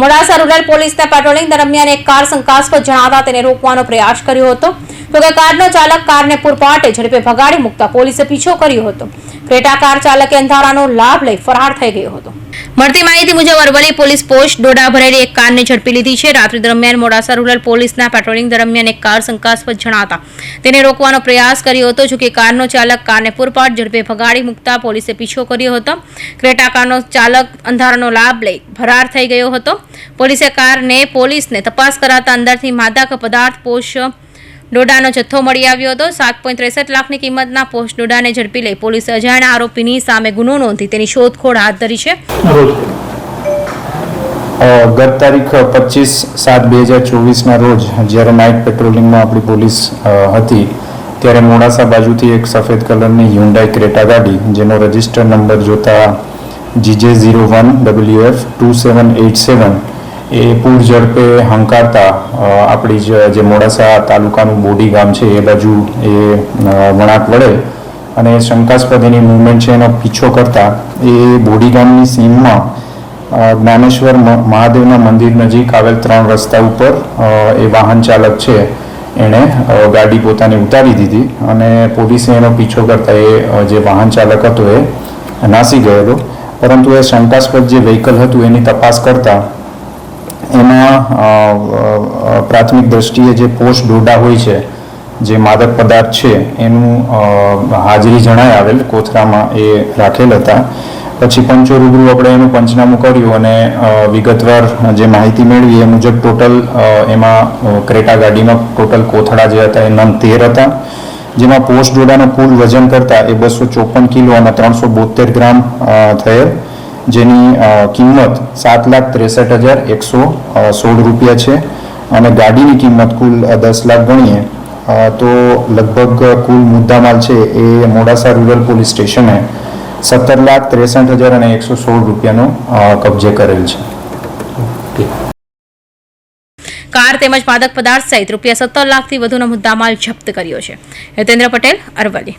Modasa rural પોલીસના patrolling દરમિયાન એક કાર શંકાસ્પદ જણાતા તેને રોકવાનો પ્રયાસ કર્યો હતો. તો કે કારનો ચાલક કારને પૂરપાટે ઝડપે ભગાડી મૂકતા પોલીસે પીછો કર્યો હતો. ક્રેટા કાર ચાલકે અંધારાનો લાભ લઈ ફરાર થઈ ગયો હતો. મળતી માહિતી મુજબ અરવલ્લી પોલીસ પોસ્ટ ડોડા ભરેલી એક કારને ઝડપી લીધી છે. રાત્રિ દરમિયાન મોડાસા રૂરલ પોલીસના પેટ્રોલિંગ દરમિયાન એક કાર શંકાસ્પદ જણાતા તેને રોકવાનો પ્રયાસ કર્યો હતો, જો કે કારનો ચાલક કારને પૂરપાટ ઝડપે ભગાડી મૂકતા પોલીસે પીછો કર્યો હતો. ક્રેટા કારનો ચાલક અંધારાનો લાભ લઈ ફરાર થઈ ગયો હતો. પોલીસે કારને પોલીસને તપાસ કરાતા અંદરથી માદક પદાર્થ પોષ ડોડાનો જથ્થો મળી આવ્યો હતો. સાત પોઈન્ટ ત્રેસઠ લાખની કિંમતના પોસ્ટ ડોડાને ઝડપી લઈ પોલીસે અજાણ્યા આરોપીની સામે ગુનો નોંધી તેની શોધખોળ હાથ ધરી છે. ગત તારીખ પચીસ સાત બે હજાર ચોવીસના રોજ જ્યારે નાઇટ પેટ્રોલિંગમાં આપણી પોલીસ હતી, ત્યારે મોડાસા બાજુથી એક સફેદ કલરની હ્યુન્ડાઈ ક્રેટા ગાડી, જેનો રજિસ્ટર નંબર જોતા GJ zero one W F two seven eight seven એ પૂર ઝડપે હંકારતા આપણી જ મોડાસા તાલુકાનું બોડી ગામ છે, એ બાજુ એ વળાંક વળે અને શંકાસ્પદ એની મુવમેન્ટ છે એનો પીછો કરતા, એ બોડી ગામની સીમમાં જ્ઞાનેશ્વર મહાદેવના મંદિર નજીક આવેલ ત્રણ રસ્તા ઉપર એ વાહન ચાલક છે, એણે ગાડી પોતાની ઉતારી દીધી અને પોલીસે એનો પીછો કરતા એ જે વાહન ચાલક હતો એ નાસી ગયેલો. પરંતુ એ શંકાસ્પદ જે વ્હીકલ હતું એની તપાસ કરતા એમાં પ્રાથમિક દ્રષ્ટિએ જે પોસ્ટ ડોડા હોય છે, જે માદક પદાર્થ છે, એનું હાજરી જણાય આવેલ કોથરામાં એ રાખેલ હતા. પછી પંચો રૂબરૂ આપણે એનું પંચનામું કર્યું અને વિગતવાર જે માહિતી મેળવી એ મુજબ ટોટલ એમાં ક્રેટા ગાડીમાં ટોટલ કોથળા જે હતા એ નંગ તેર હતા. જેમાં પોસ્ટ ડોડાનું કુલ વજન કરતાં એ બસો ચોપન કિલો અને ત્રણસો બોતેર ગ્રામ થયેલ. જેની કિંમત સાત લાખ ત્રેસઠ હજાર એકસો સોળ રૂપિયા છે અને ગાડીની કિંમત કુલ દસ લાખ ગણીએ તો લગભગ કુલ મુદ્દામાલ છે એ મોડાસા રૂરલ પોલીસ સ્ટેશને સત્તર લાખ ત્રેસઠ હજાર અને એકસો સોળ રૂપિયાનો કબજે કરેલ છે. કાર તેમજ માદક પદાર્થ સહિત રૂપિયા સત્તર લાખથી વધુનો મુદ્દામાલ જપ્ત કર્યો છે. હિતેન્દ્ર પટેલ અરવલ્લી.